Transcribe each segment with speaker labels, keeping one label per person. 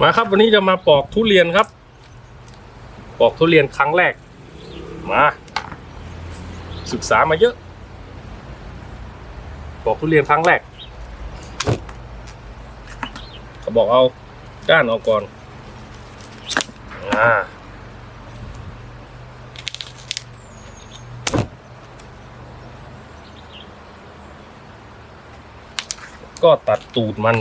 Speaker 1: มาครับวันนี้จะมาปอกทุเรียนครับ ปอกทุเรียนครั้งแรก มา ศึกษามาเยอะ ปอกทุเรียนครั้งแรกเขาบอกเอาก้านออกก่อนอ่าก็ตัดตูดมัน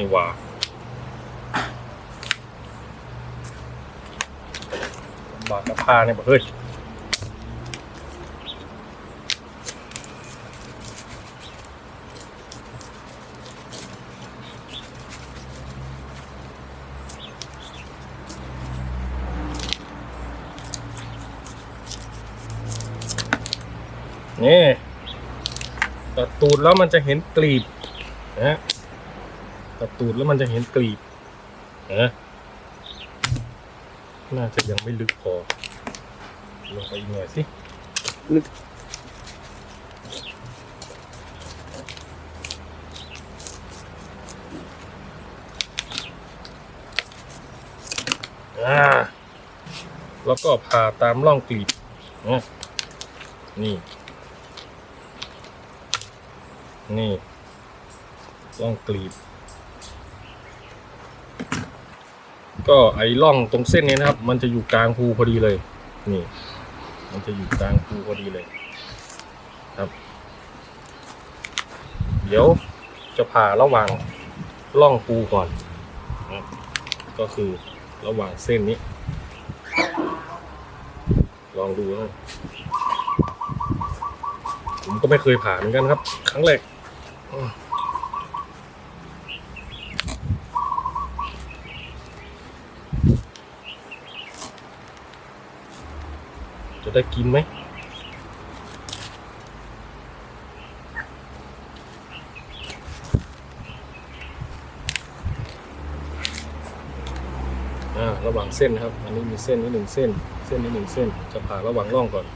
Speaker 1: ไงวะบากกับผ้าเนี่ยบอกเฮ้ยนี่ตัดตูดแล้วมันจะเห็นกลีบนะ ฮะตัดตูดแล้วมันจะเห็นกลีบนะน่าจะยังไม่ลึกพอ ลงไปอีกหน่อยสิ
Speaker 2: ลึก
Speaker 1: อ่าแล้วก็ผ่าตามร่องกลีบนะนี่ นี่ร่องกลีบ ก็ไอ้ร่องตรงเส้นนี้นะครับ มันจะอยู่กลางภูพอดีเลย นี่ มันจะอยู่กลางภูพอดีเลย ครับ เดี๋ยวจะผ่าระหว่างร่องภูก่อนนะก็คือระหว่างเส้นนี้ ลองดูนะผมก็ไม่เคยผ่าเหมือนกันครับ ครั้งแรก จะได้กินไหมระหว่างเส้นนะครับ อันนี้มีเส้นนี้หนึ่งเส้น เส้นนี้หนึ่งเส้น จะผ่าระหว่างร่องก่อน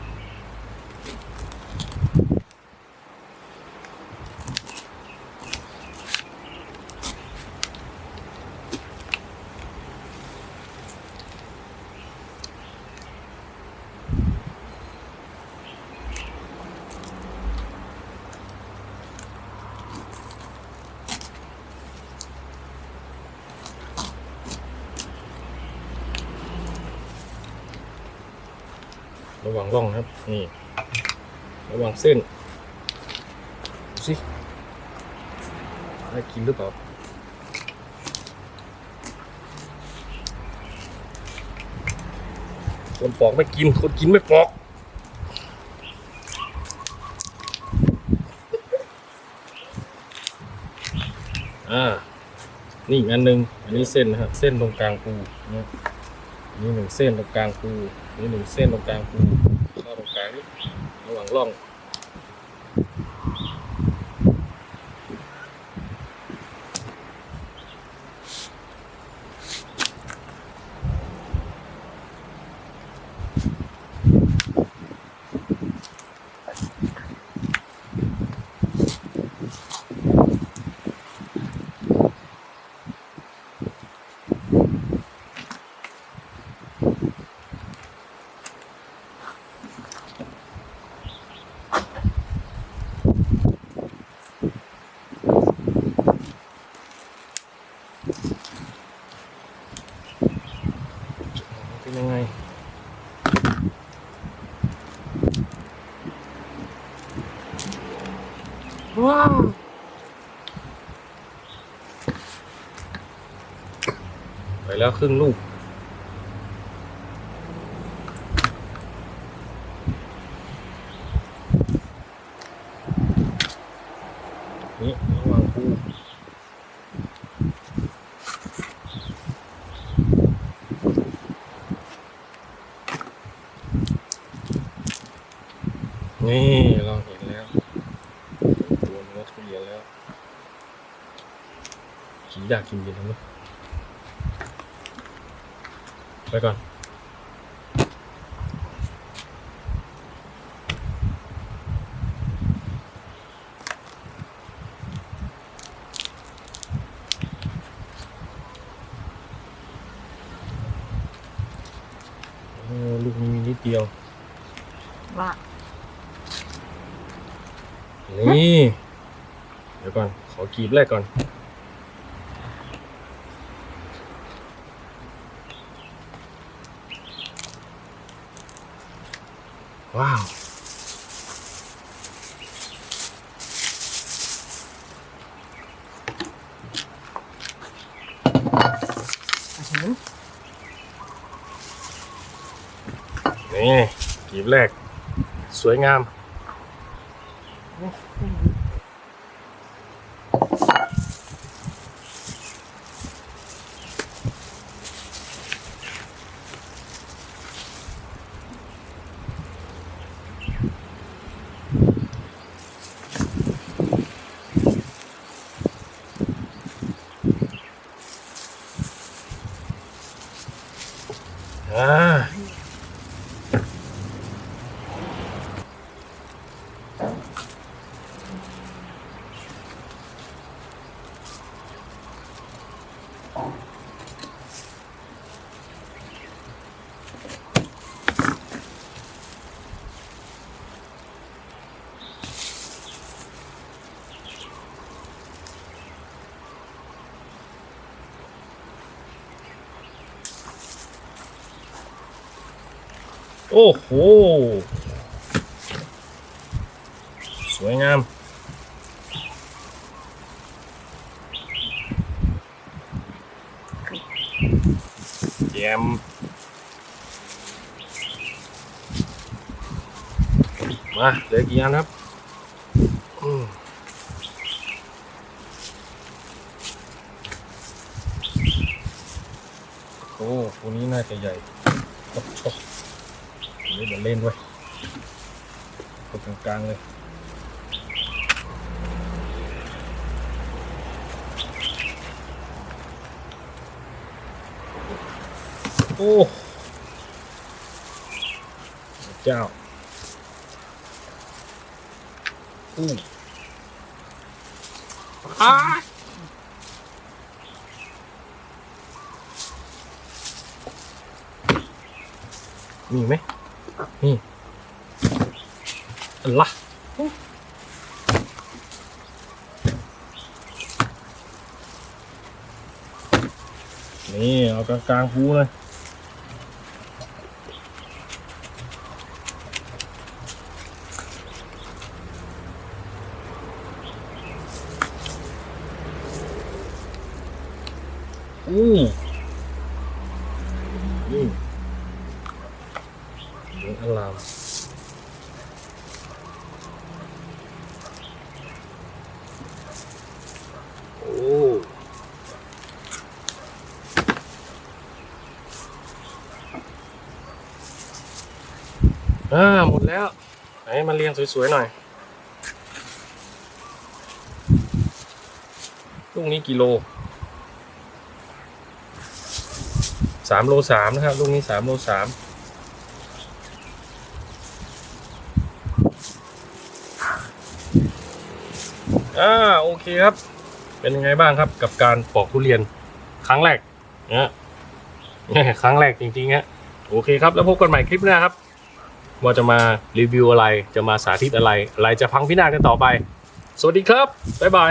Speaker 1: ระว่างร่องนะครับ นี่ ระว่างเส้นดูสิได้กินหรือเปล่าคนปอกไม่กิน คนกินไม่ปอกอ่า นี่อีกอันหนึ่งอันนี้เส้นนะครับ เส้นตรงกลางปูนะ มีหนึ่งเส้นตรงกลางปูมีหนึ่งเส้นตรงกลางปูเข้าตรงกลางระหว่างร่อง เป็นยังไง ว้าว ไป แล้วครึ่งลูก นี่ระว่างคู่นี่เราเห็นแล้วตัวเนื้อทุเรียนแล้วกินยากกินเย็นแล้ว ไปก่อนลูกมีนิดเดียว
Speaker 2: ว่า
Speaker 1: นี่ เดี๋ยวก่อน ขอกรีบแรกก่อน ว้าว
Speaker 2: เห็น
Speaker 1: นี่กีบแรก สวยงาม โอ้โห สวยงาม แยมมาเหลือกี่อันครับโอ้ตัวนี้น่าจะใหญ่โอ้โหเล่นเล่นด้วยกดกลางๆเลย โอ้เจ้าอู้อ้ามีไหมนี่อัลละนี่ เอากลางกางๆหูเลย อู้นี่เสียงอะลามโอ้อ่าหมดแล้ว ไหนมาเรียงสวยๆหน่อยลูกนี้กิโล สามโลสามนะครับลูกนี้สามโลสามอ่าโอเคครับ เป็นยังไงบ้างครับกับการปอกทุเรียนครั้งแรกนะครั้งแรกจริงๆฮะโอเคครับ แล้วพบกันใหม่คลิปหน้าครับ ว่าจะมารีวิวอะไรจะมาสาธิตอะไร อะไรจะพังพินาศกันต่อไป สวัสดีครับ บ๊ายบาย